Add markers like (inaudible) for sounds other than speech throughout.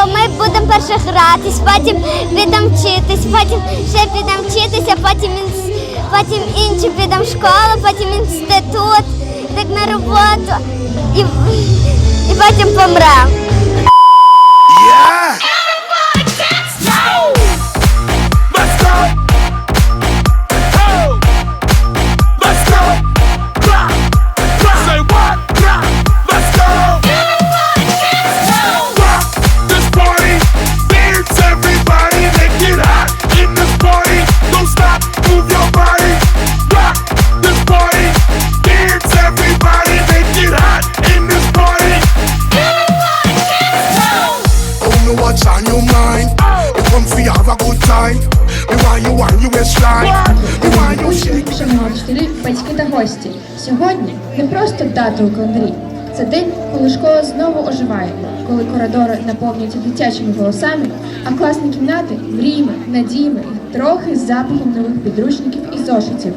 бо ми будемо перше гратись, потім підемо вчитись, потім ще підемо вчитися, потім, потім інші підемо в школу, потім інститут, так на роботу і, і потім помремо. Гості. Сьогодні не просто дата у календарі. Це день, коли школа знову оживає, коли коридори наповнюються дитячими голосами, а класні кімнати мріями, надіями і трохи запахом нових підручників і зошитів.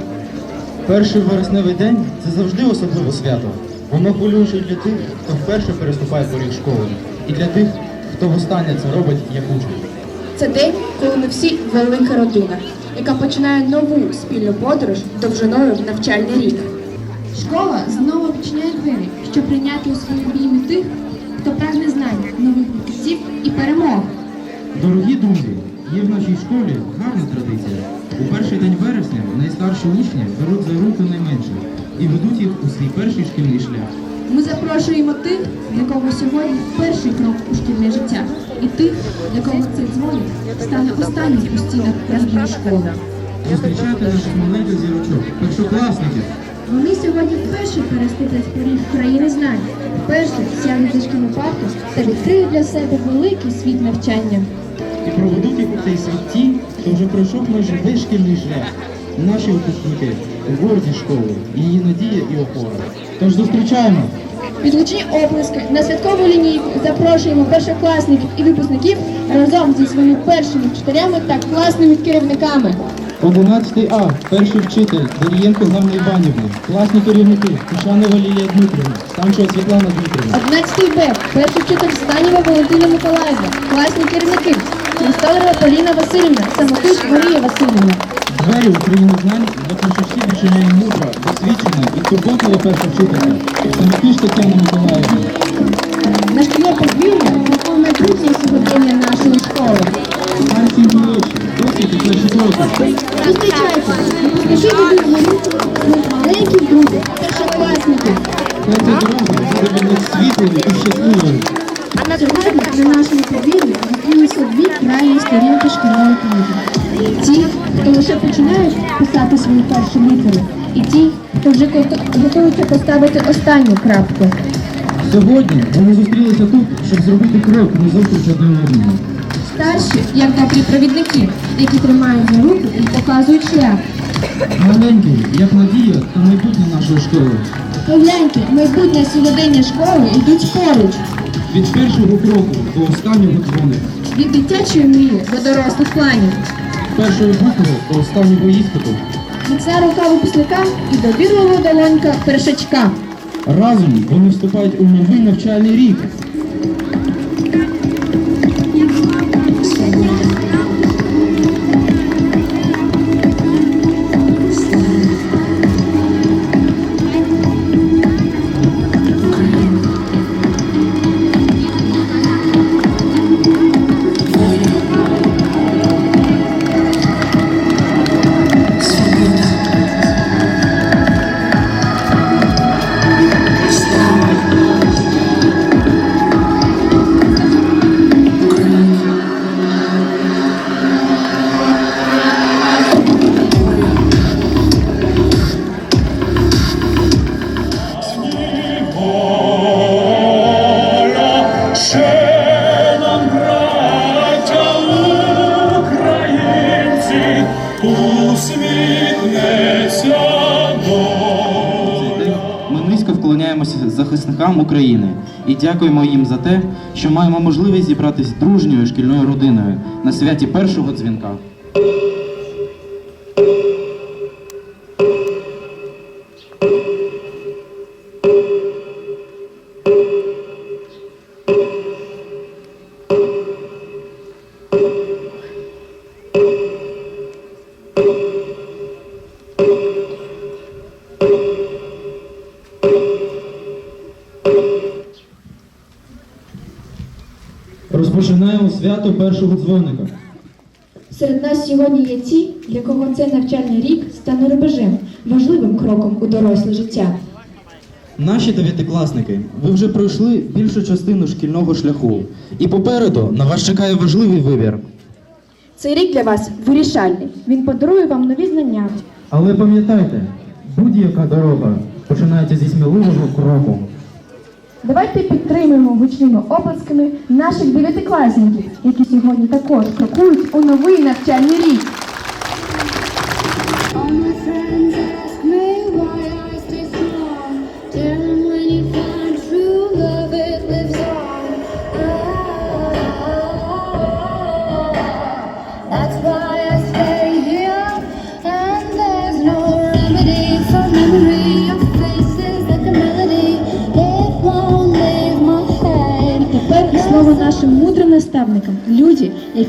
Перший вересневий день це завжди особливе свято. Воно хвилююче для тих, хто вперше переступає поріг школи, і для тих, хто востаннє це робить як учень. Це день, коли ми всі велика родина, яка починає нову спільну подорож довжиною в навчальний рік. Школа знову відчиняє двері, щоб прийняти у свої обійми тих, хто прагне знань, нових відкриттів і перемог. Дорогі друзі, є в нашій школі гарна традиція. У перший день вересня найстарші учні беруть за руку найменших і ведуть їх у свій перший шкільний шлях. Ми запрошуємо тих, для кого сьогодні перший крок у шкільне життя, і тих, для кого цей дзвоник стане останнім у стінах рідної школи. Зустрічайте наших маленьких зірочок, першокласників. Вони сьогодні вперше переступлять поріг країни знань, вперше сядуть за шкільну парту та відкриють для себе великий світ навчання. І проведуть їх у цей світ ті, хто вже пройшов майже весь шкільний шлях. Наші випускники, горді школи, її надія і опора. Тож зустрічаємо! Під гучні оплески на святкову лінійку запрошуємо першокласників і випускників разом зі своїми першими вчителями та класними керівниками. 11 А, перший вчитель Дорієнко Ганна Іванівна, класні керівники Кучанова Лілія Дмитрівна, Станчова Світлана Дмитрівна. 11 Б. Перший вчитель Станіва Валентина Миколаївна. Класні керівники. Христолева Поліна Васильівна. Самотуш Марія Васильівна. Двері України знань для першачів відчиняє мудра, досвідчена і турботлива перша вчителька. Самотніж Тетяна Миколаївна. На шкільне подвір'я це майбутнє сьогодення нашої школи. Станції молодші, досвід і перші кроки. Зустрічайте, випускники від своїх маленьких друзів, першокласників. Хай дорога для світлою і щасливою. Сьогодні на нашому подвір'ї зустрілися дві крайні сторінки шкільної книги. Ті, хто лише починають писати свої перші літери, і ті, хто вже готуються поставити останню крапку. Сьогодні вони зустрілися тут, щоб зробити крок назустріч один одному. Старші, як добрі провідники, які тримають за руку і показують шлях. Маленький, як надія та майбутнє нашої школи. Погляньте, майбутнє сьогодення школи йдуть поруч. Від першого кроку до останнього дзвоника. Від дитячої мрії до дорослих планів. Від першої букви до останнього іспиту. Міцна рука випускника і довірлива долонька першачка. Разом вони вступають у новий навчальний рік. України і дякуємо їм за те, що маємо можливість зібратись дружньою шкільною родиною на святі першого дзвінка. Свято першого дзвоника. Серед нас сьогодні є ті, для кого цей навчальний рік стане рубежем, важливим кроком у доросле життя. Наші дев'ятикласники, ви вже пройшли більшу частину шкільного шляху. І попереду на вас чекає важливий вибір. Цей рік для вас вирішальний. Він подарує вам нові знання, Але пам'ятайте, будь-яка дорога починається зі сміливого кроку. Давайте підтримуємо гучними оплесками наших дев'ятикласників, які сьогодні також крокують у новий навчальний рік.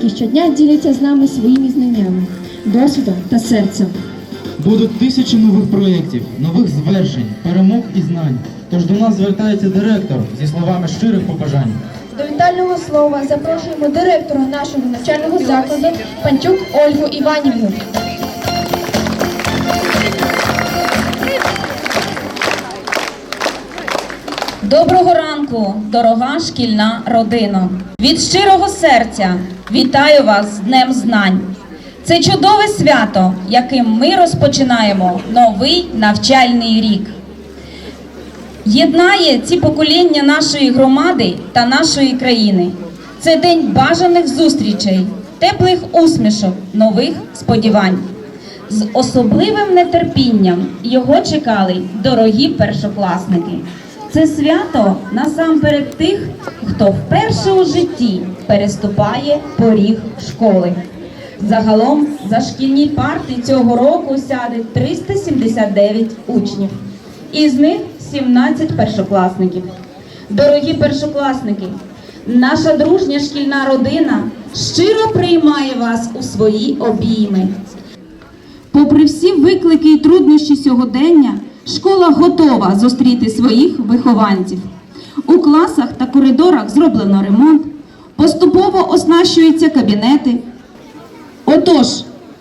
Які щодня діляться з нами своїми знаннями, досвідом та серцем. Будуть тисячі нових проєктів, нових звершень, перемог і знань. Тож до нас звертається директор зі словами щирих побажань. До вітального слова запрошуємо директора нашого навчального закладу Панчук Ольгу Іванівну. Доброго ранку, дорога шкільна родина. Від щирого серця вітаю вас з Днем Знань. Це чудове свято, яким ми розпочинаємо новий навчальний рік. Єднає ці покоління нашої громади та нашої країни. Це день бажаних зустрічей, теплих усмішок, нових сподівань. З особливим нетерпінням його чекали дорогі першокласники. Це свято насамперед тих, хто вперше у житті переступає поріг школи. Загалом за шкільні парти цього року сяде 379 учнів, із них 17 першокласників. Дорогі першокласники, наша дружня шкільна родина щиро приймає вас у свої обійми. Попри всі виклики і труднощі сьогодення, школа готова зустріти своїх вихованців. У класах та коридорах зроблено ремонт, поступово оснащуються кабінети. Отож,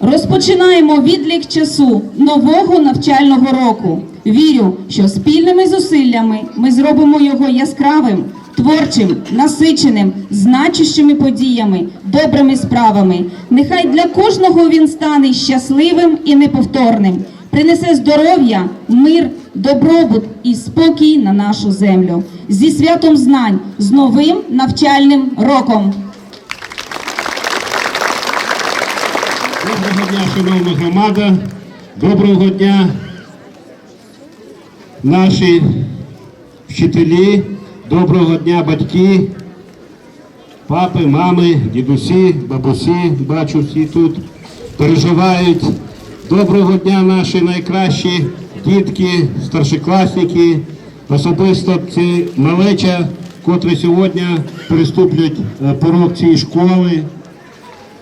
розпочинаємо відлік часу нового навчального року. Вірю, що спільними зусиллями ми зробимо його яскравим, творчим, насиченим, значущими подіями, добрими справами. Нехай для кожного він стане щасливим і неповторним, принесе здоров'я, мир, добробут і спокій на нашу землю. Зі святом знань, з новим навчальним роком. Доброго дня, шановна громада. Доброго дня, наші вчителі. Доброго дня, батьки, папи, мами, дідусі, бабусі. Бачу, всі тут переживають. Доброго дня, наші найкращі дітки, старшокласники, особисто ці малеча, котрі сьогодні переступлять е, порог цієї школи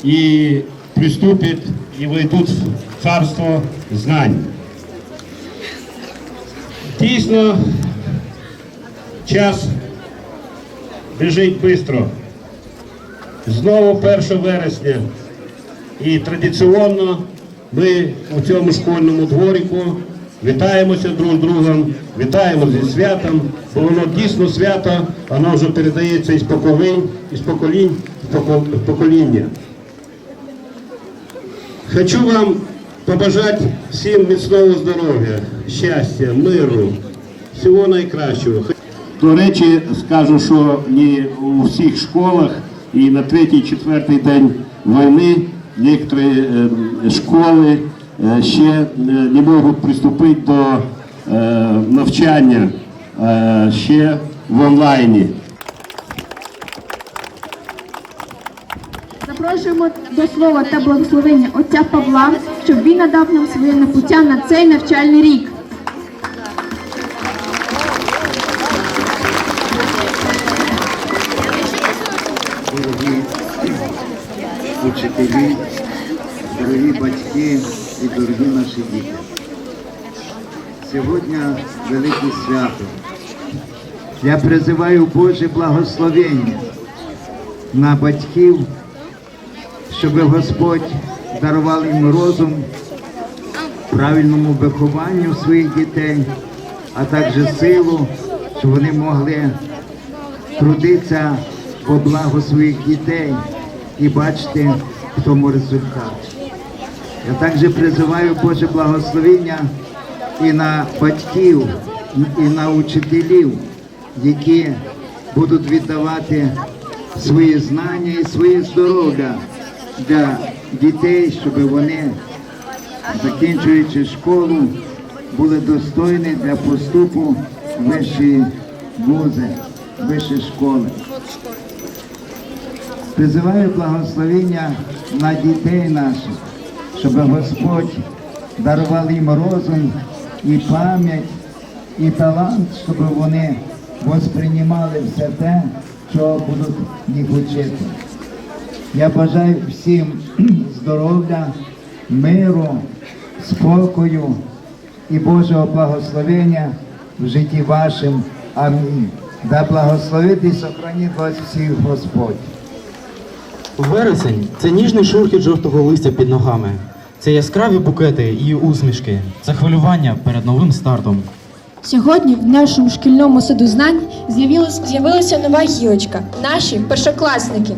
і приступят и войдут в царство знань. Дійсно, час біжить швидко. Знову 1 вересня. І традиційно ми у цьому школьному дворику вітаємося друг з другом, вітаємо зі святом, бо воно дійсно свято, воно вже передається із поколінь, із поколінь в покоління. Хочу вам побажати всім міцного здоров'я, щастя, миру, всього найкращого. До речі, скажу, що не у всіх школах і на третій, четвертий день війни некоторі э, школи э, ще е, не можуть приступити до э, навчання э, ще в онлайні. Запрошуємо до слова та благословення отця Павла, щоб він надав нам своє напуття на цей навчальний рік. Учителі, дорогі батьки і дорогі наші діти. Сьогодні велике свято. Я призиваю Боже благословення на батьків, щоб Господь дарував їм розум, правильному вихованню своїх дітей, а також силу, щоб вони могли трудитися по благо своїх дітей і бачити в тому результат. Я також призиваю Боже благословення і на батьків, і на учителів, які будуть віддавати свої знання і своє здоров'я для дітей, щоб вони, закінчуючи школу, були достойні для поступу в вищі вузи, вищі школи. Призиваю благословення на дітей наших, щоб Господь дарував їм розум і пам'ять, і талант, щоб вони восприймали все те, що будуть їх вчити. Я бажаю всім (clears throat) здоров'я, миру, спокою і Божого благословення в житті вашим. Амінь. Да благословить і сохранить вас всіх Господь. Вересень це ніжний шурхіт жовтого листя під ногами. Це яскраві букети і усмішки. Це хвилювання перед новим стартом. Сьогодні в нашому шкільному саду знань з'явилась, з'явилася нова гілочка. Наші першокласники.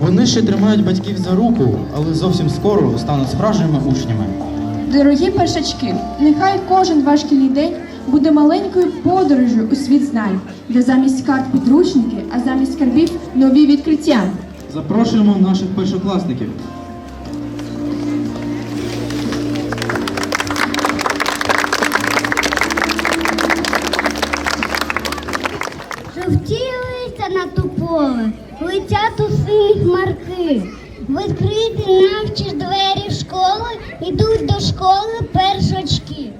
Вони ще тримають батьків за руку, але зовсім скоро стануть справжніми учнями. Дорогі першачки, нехай кожен ваш шкільний день буде маленькою подорожю у світ знань, де замість карт підручники, а замість карбів нові відкриття. Запрошуємо наших першокласників. Жовтілися на тополе, летять у сині хмарки. Відкриті навчиш двері школи, ідуть до школи першочки.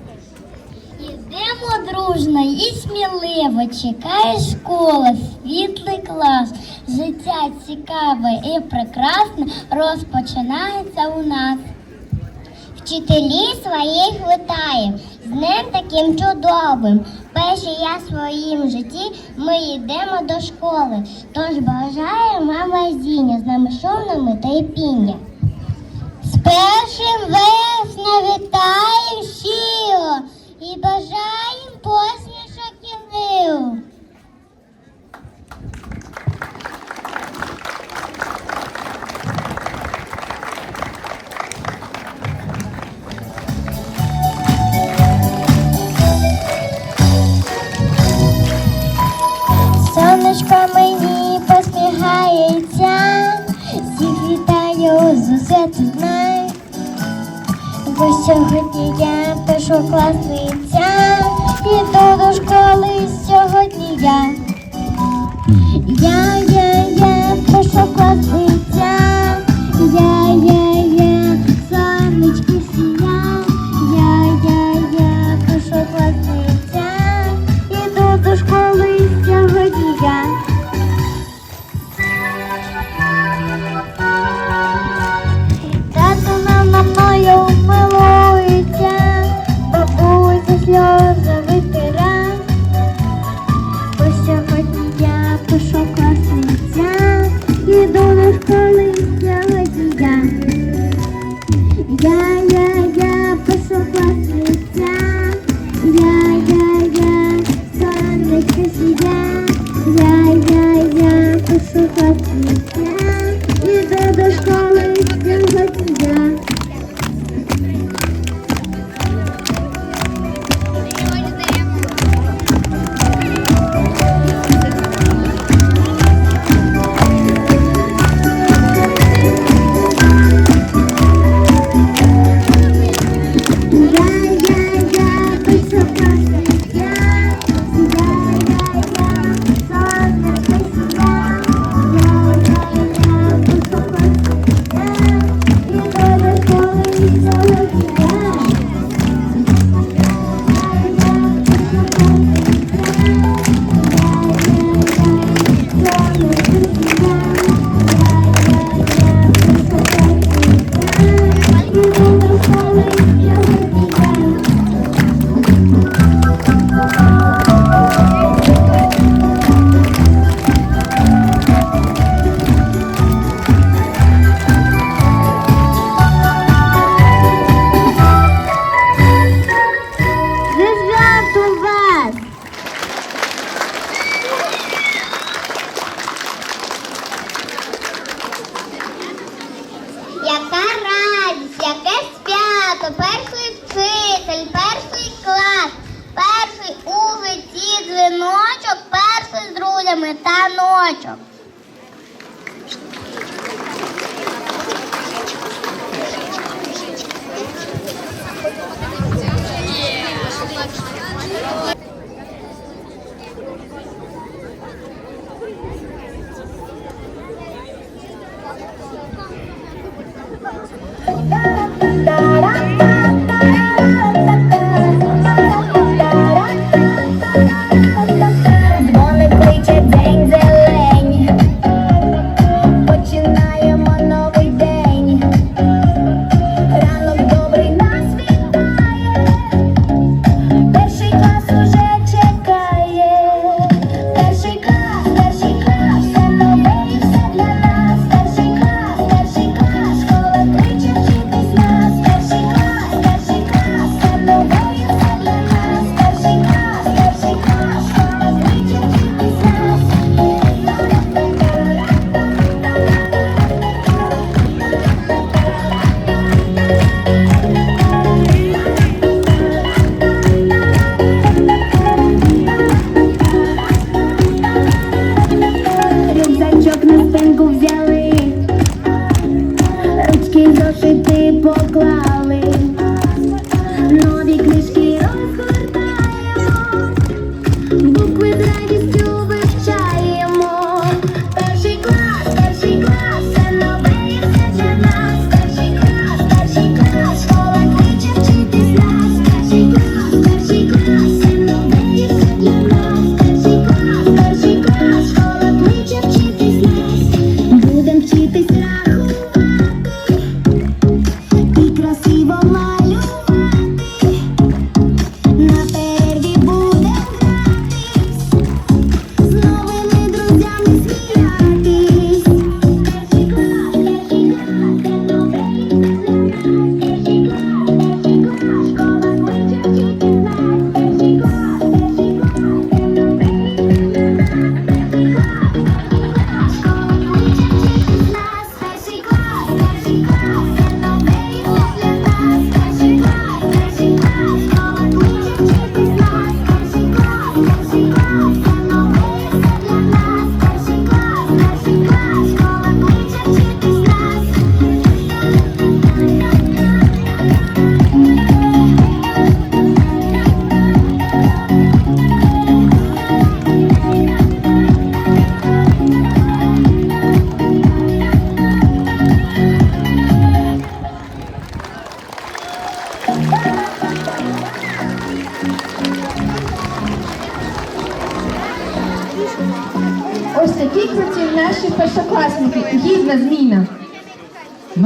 Ідемо дружно і сміливо, чекає школа, світлий клас. Життя цікаве і прекрасне розпочинається у нас. Вчителі своїх вітаю, з днем таким чудовим. Перший я в своїм житті ми йдемо до школи. Тож бажаємо вам везіння з нами шовними та й піння. З першим вересня вітаю щиро і бажаємо посмішок і миру. Сонечко мені посміхається, всіх вітаю з усе знай. Бо сьогодні я першокласниця, іду до школи сьогодні я, я 这几天。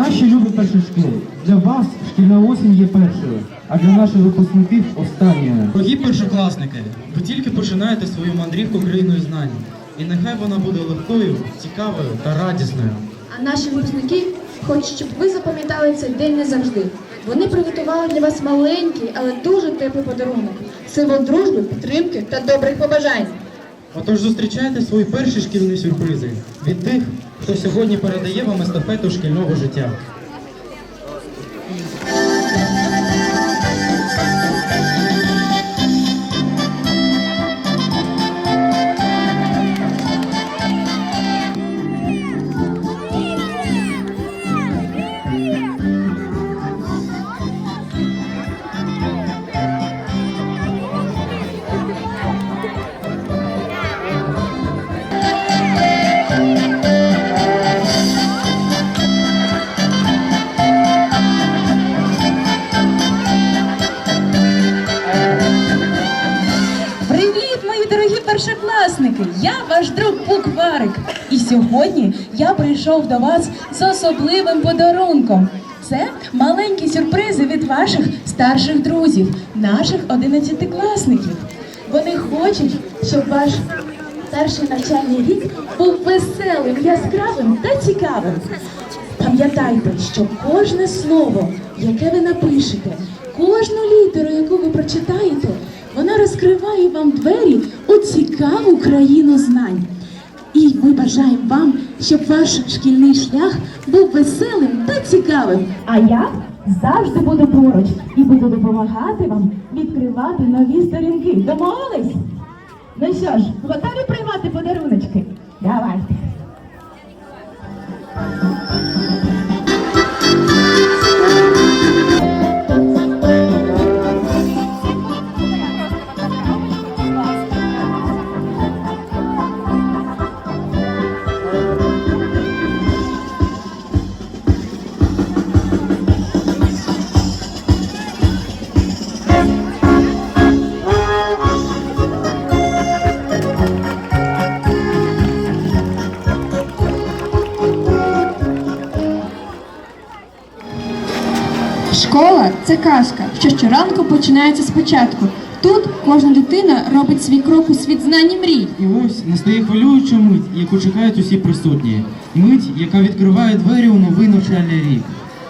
Наші любі перші школи, для вас шкільна осінь є першою, а для наших випускників останньою. Дорогі першокласники, ви тільки починаєте свою мандрівку країною знань. І нехай вона буде легкою, цікавою та радісною. А наші випускники хочуть, щоб ви запам'ятали цей день не завжди. Вони приготували для вас маленький, але дуже теплий подарунок. Символ дружби, підтримки та добрих побажань. Отож зустрічайте свої перші шкільні сюрпризи від тих, хто сьогодні передає вам естафету шкільного життя. Прийшов до вас з особливим подарунком. Це маленькі сюрпризи від ваших старших друзів, наших одинадцятикласників. Вони хочуть, щоб ваш перший навчальний рік був веселим, яскравим та цікавим. Пам'ятайте, що кожне слово, яке ви напишете, кожну літеру, яку ви прочитаєте, вона розкриває вам двері у цікаву країну знань. І ми бажаємо вам, щоб ваш шкільний шлях був веселим та цікавим. А я завжди буду поруч і буду допомагати вам відкривати нові сторінки. Домовились? Ну що ж, готові приймати подаруночки? Давайте. Це казка, що щоранку починається спочатку. Тут кожна дитина робить свій крок у світ знань і мрій. І ось настає хвилююча мить, яку чекають усі присутні. Мить, яка відкриває двері у новий навчальний рік.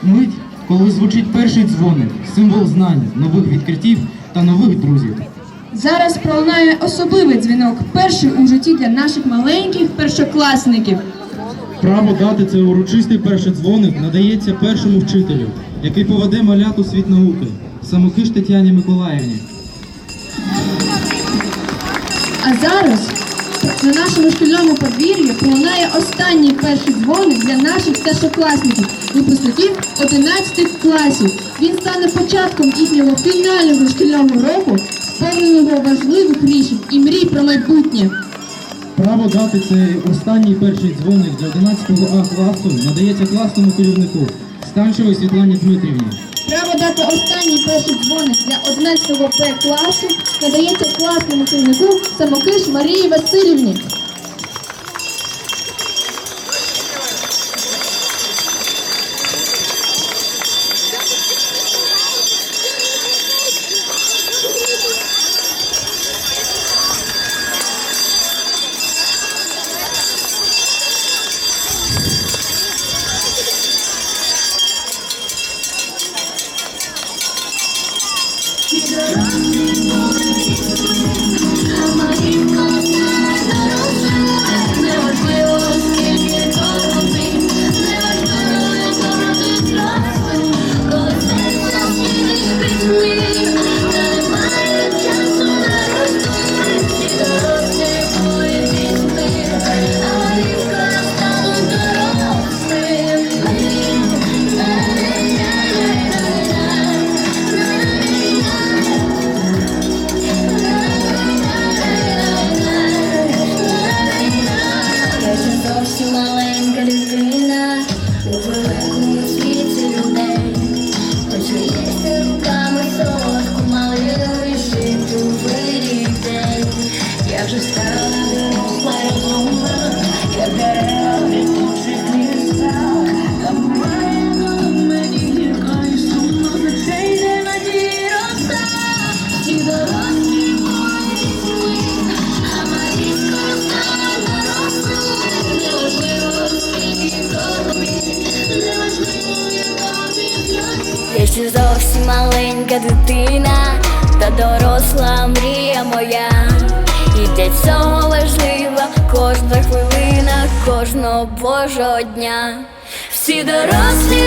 Мить, коли звучить перший дзвоник, символ знань, нових відкриттів та нових друзів. Зараз пролунає особливий дзвінок, перший у житті для наших маленьких першокласників. Право дати цей урочистий перший дзвоник надається першому вчителю, який поведе малят у світ науки, самокиш Тетяні Миколаївні. А зараз на нашому шкільному подвір'ї пролунає останній перший дзвоник для наших старшокласників, випускників 11 класів. Він стане початком їхнього фінального шкільного року, сповненого важливих рішень і мрій про майбутнє. Право дати цей останній перший дзвоник для 11 А класу надається класному керівнику Станчевій Світлані Дмитрівні. Право дати останній перший дзвоник для 11 П класу надається класному керівнику самокиш Марії Васильівні. дорослі